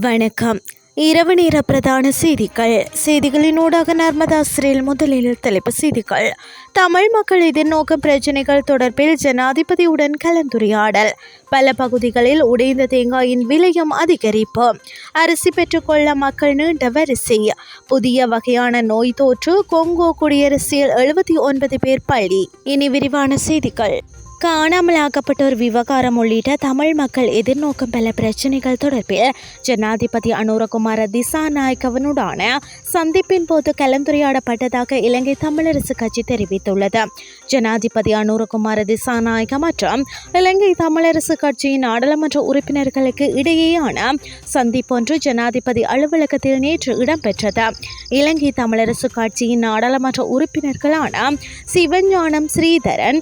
வணக்கம். இரவு நேர பிரதான செய்திகள். செய்திகளினூடாக நர்மதா சிறையில் முதலில் தலைப்பு செய்திகள். தமிழ் மக்கள் எதிர்நோக்கும் பிரச்சினைகள் தொடர்பில் ஜனாதிபதியுடன் கலந்துரையாடல். பல பகுதிகளில் உடைந்த தேங்காயின் விலையும் அதிகரிப்பு. அரிசி பெற்றுக்கொள்ள மக்கள் நீண்ட வரிசை. புதிய வகையான நோய் தொற்று கொங்கோ குடியரசில் எழுபத்தி ஒன்பது பேர் பள்ளி இனி விரிவான செய்திகள். காணாமலாக்கப்பட்டோர் விவகாரம் உள்ளிட்ட தமிழ் மக்கள் எதிர்நோக்கும் பல பிரச்சனைகள் தொடர்பில் ஜனாதிபதி அனுரகுமார திசாநாயக்கவனுடான சந்திப்பின் போது கலந்துரையாடப்பட்டதாக இலங்கை தமிழரசு கட்சி தெரிவித்துள்ளது. ஜனாதிபதி அனுரகுமார திசாநாயக்க மற்றும் இலங்கை தமிழரசு கட்சியின் நாடாளுமன்ற உறுப்பினர்களுக்கு இடையேயான சந்திப்பொன்று ஜனாதிபதி அலுவலகத்தில் நேற்று இடம்பெற்றது. இலங்கை தமிழரசு கட்சியின் நாடாளுமன்ற உறுப்பினர்களான சிவஞானம் ஸ்ரீதரன்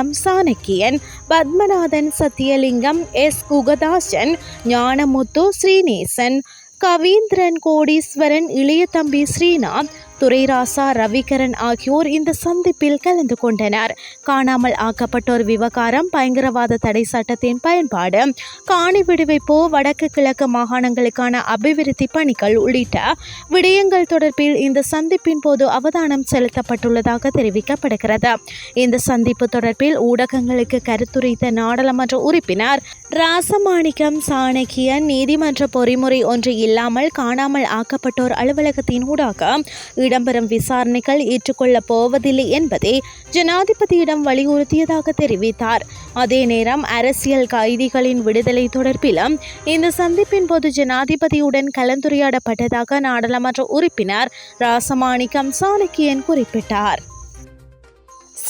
ராசமாணிக்கம் சாணக்கியன் பத்மநாதன் சத்தியலிங்கம் எஸ். குகதாசன் ஞானமுத்து ஸ்ரீநேசன் கவீந்திரன் கோடீஸ்வரன் இளைய தம்பி ஸ்ரீநாத் துரைராசா ரவிகரன் ஆகியோர் இந்த சந்திப்பில் கலந்து கொண்டனர். காணாமல் ஆக்கப்பட்டோர் விவகாரம் பயங்கரவாத தடை சட்டத்தின் பயன்பாடு காணி விடுவிப்பு வடக்கு கிழக்கு மாகாணங்களுக்கான அபிவிருத்தி பணிகள் உள்ளிட்ட விடயங்கள் தொடர்பில் இந்த சந்திப்பின் போது அவதானம் செலுத்தப்பட்டுள்ளதாக தெரிவிக்கப்படுகிறது. இந்த சந்திப்பு தொடர்பில் ஊடகங்களுக்கு கருத்துரைத்த நாடாளுமன்ற உறுப்பினர் ராசமாணிக்கம் சாணக்கியன் நீதிமன்ற பொறிமுறை ஒன்று இல்லாமல் காணாமல் ஆக்கப்பட்டோர் அலுவலகத்தின் ஊடாக இடம்பெறும் விசாரணைகள் ஏற்றுக்கொள்ளப் போவதில்லை என்பதை ஜனாதிபதியிடம் வலியுறுத்தியதாக தெரிவித்தார். அதே நேரம் அரசியல் கைதிகளின் விடுதலை தொடர்பிலும் இந்த சந்திப்பின் போது ஜனாதிபதியுடன் கலந்துரையாடப்பட்டதாக நாடாளுமன்ற உறுப்பினர் ராசமாணிக்கம் சாணக்கியன் குறிப்பிட்டார்.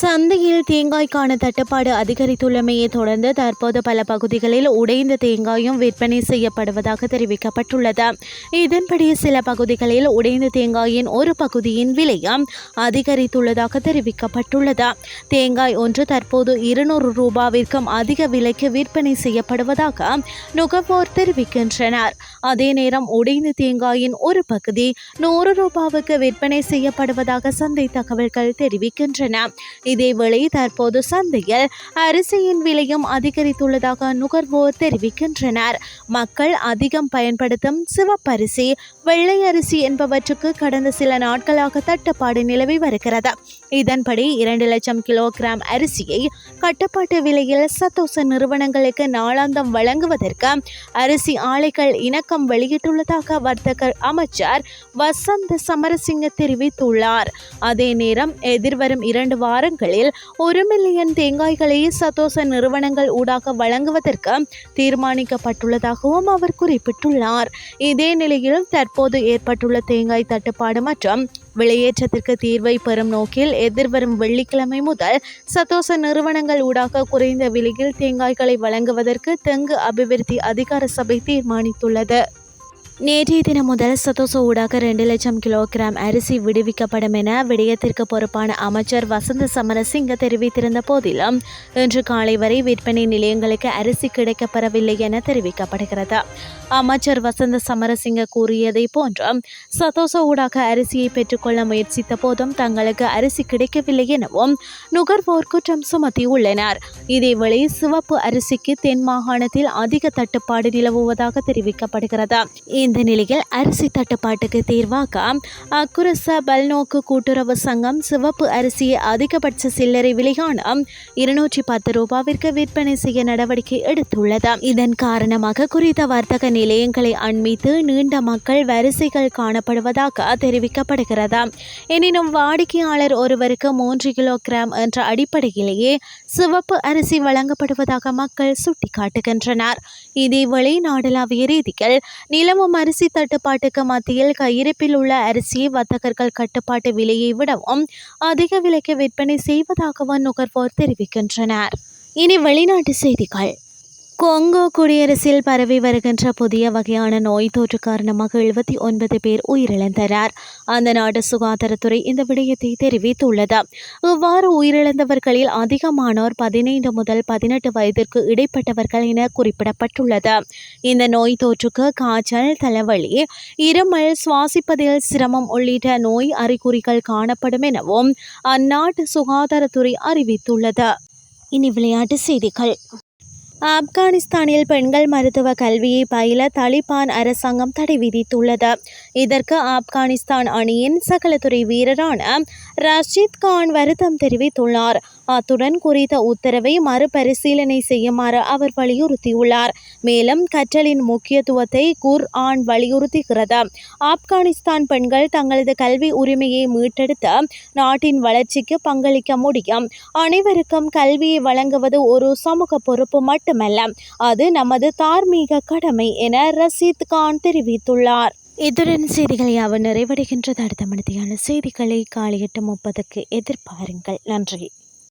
சந்தையில் தேங்காய்க்கான தட்டுப்பாடு அதிகரித்துள்ளமையை தொடர்ந்து தற்போது பல பகுதிகளில் உடைந்த தேங்காயும் விற்பனை செய்யப்படுவதாக தெரிவிக்கப்பட்டுள்ளது. இதன்படி சில பகுதிகளில் உடைந்த தேங்காயின் ஒரு பகுதியின் விலையும் அதிகரித்துள்ளதாக தெரிவிக்கப்பட்டுள்ளது. தேங்காய் ஒன்று தற்போது இருநூறு ரூபாவிற்கும் அதிக விலைக்கு விற்பனை செய்யப்படுவதாக நுகர்வோர் தெரிவிக்கின்றனர். அதே நேரம் உடைந்த தேங்காயின் ஒரு பகுதி நூறு ரூபாவுக்கு விற்பனை செய்யப்படுவதாக சந்தை தகவல்கள் தெரிவிக்கின்றன. இதேவேளை தற்போது சந்தையில் அரிசியின் விலையும் அதிகரித்துள்ளதாக நுகர்வோர் தெரிவிக்கின்றனர். மக்கள் அதிகம் பயன்படுத்தும் சிவப்பரிசி வெள்ளை அரிசி என்பவற்றுக்கு கடந்த சில நாட்களாக தட்டுப்பாடு நிலவி வருகிறது. இதன்படி இரண்டு லட்சம் கிலோகிராம் அரிசியை கட்டுப்பாட்டு விலையில் சத்தோச நிறுவனங்களுக்கு நாளாந்தம் வழங்குவதற்கு அரிசி ஆலைகள் இணக்கம் வெளியிட்டுள்ளதாக வர்த்தக அமைச்சர் வசந்த் சமரசிங்க தெரிவித்துள்ளார். அதே நேரம் எதிர்வரும் இரண்டு வாரங்களில் ஒரு மில்லியன் தேங்காய்களை சதோச நிறுவனங்கள் ஊடாக வழங்குவதற்கு தீர்மானிக்கப்பட்டுள்ளதாகவும் அவர் குறிப்பிட்டுள்ளார். இதே நிலையில் தற்போது ஏற்பட்டுள்ள தேங்காய் தட்டுப்பாடு மற்றும் விலையேற்றத்திற்கு தீர்வை பெறும் நோக்கில் எதிர்வரும் வெள்ளிக்கிழமை முதல் சதோச நிறுவனங்கள் ஊடாக குறைந்த விலையில் தேங்காய்களை வழங்குவதற்கு தெங்கு அபிவிருத்தி அதிகார சபை தீர்மானித்துள்ளது. நேற்றைய தினம் முதல் சதோச ஊடாக ரெண்டு லட்சம் கிலோகிராம் அரிசி விடுவிக்கப்படும் என விடயத்திற்கு பொறுப்பான அமைச்சர் வசந்த சமரசிங்க தெரிவித்திருந்த போதிலும் இன்று காலை வரை விற்பனை நிலையங்களுக்கு அரிசி கிடைக்கப்பெறவில்லை என தெரிவிக்கப்படுகிறது. அமைச்சர் வசந்த சமரசிங்க கூறியதை போன்று சதோச ஊடாக அரிசியை பெற்றுக்கொள்ள முயற்சித்த போதும் தங்களுக்கு அரிசி கிடைக்கவில்லை எனவும் நுகர்வோர் குற்றம் சுமத்தியுள்ளனர். இதேவேளை சிவப்பு அரிசிக்கு தென் மாகாணத்தில் அதிக தட்டுப்பாடு நிலவுவதாக தெரிவிக்கப்படுகிறது. இந்த நிலையில் அரிசி தட்டுப்பாட்டுக்கு தீர்வாக அக்குரச பல்நோக்கு கூட்டுறவு சங்கம் சிவப்பு அரிசியை அதிகபட்ச சில்லறை விலையான இருநூற்றி பத்து ரூபாவிற்கு விற்பனை செய்ய நடவடிக்கை எடுத்துள்ளது. இதன் காரணமாக குறித்த வர்த்தக நிலையங்களை அண்மித்து நீண்ட மக்கள் வரிசைகள் காணப்படுவதாக தெரிவிக்கப்படுகிறது. எனினும் வாடிக்கையாளர் ஒருவருக்கு மூன்று கிலோ கிராம் என்ற அடிப்படையிலேயே சிவப்பு அரிசி அரிசி வழங்கப்படுவதாக மக்கள் சுட்டிக்காட்டுகின்றனர். இதேவேளை நாடளாவிய ரீதியில் நிலவும் அரிசி தட்டுப்பாட்டுக்கு மத்தியில் கையிருப்பில் உள்ள அரிசியை வர்த்தகர்கள் கட்டுப்பாட்டு விலையை விடவும் அதிக விலைக்கு விற்பனை செய்வதாகவும் நுகர்வோர் தெரிவிக்கின்றனர். இனி வெளிநாட்டு செய்திகள். கொங்கோ குடியரசில் பரவி வருகின்ற புதிய வகையான நோய் தொற்று காரணமாக எழுபத்தி ஒன்பது பேர் உயிரிழந்தனர். அந்த நாட்டு சுகாதாரத்துறை இந்த விடயத்தை தெரிவித்துள்ளது. இவ்வாறு உயிரிழந்தவர்களில் அதிகமானோர் பதினைந்து முதல் பதினெட்டு வயதிற்கு இடைப்பட்டவர்கள் என குறிப்பிடப்பட்டுள்ளது. இந்த நோய் தொற்றுக்கு காய்ச்சல் தலைவலி இருமல் சுவாசிப்பதில் சிரமம் உள்ளிட்ட நோய் அறிகுறிகள் காணப்படும் எனவும் அந்நாட்டு சுகாதாரத்துறை அறிவித்துள்ளது. இனி விளையாட்டு செய்திகள். ஆப்கானிஸ்தானில் பெண்கள் மருத்துவ கல்வியை பயில தலிபான் அரசாங்கம் தடை விதித்துள்ளது. இதற்கு ஆப்கானிஸ்தான் அணியின் சகலத்துறை வீரரான ரஷீத் கான் வருத்தம் தெரிவித்துள்ளார். அத்துடன் குறித்த உத்தரவை மறுபரிசீலனை செய்யுமாறு அவர் வலியுறுத்தியுள்ளார். மேலும் கற்றலின் முக்கியத்துவத்தை குர் ஆன் வலியுறுத்துகிறது. ஆப்கானிஸ்தான் பெண்கள் தங்களது கல்வி உரிமையை மீட்டெடுத்து நாட்டின் வளர்ச்சிக்கு பங்களிக்க முடியும். அனைவருக்கும் கல்வியை வழங்குவது ஒரு சமூக பொறுப்பு மட்டுமல்ல அது நமது தார்மீக கடமை என ரஷீத் கான் தெரிவித்துள்ளார். இத்துடன் செய்திகள் யாவும் நிறைவடைகின்றது. அடுத்த மணித்தியான செய்திகளை காலை எட்டு முப்பதுக்கு எதிர்பாருங்கள். நன்றி.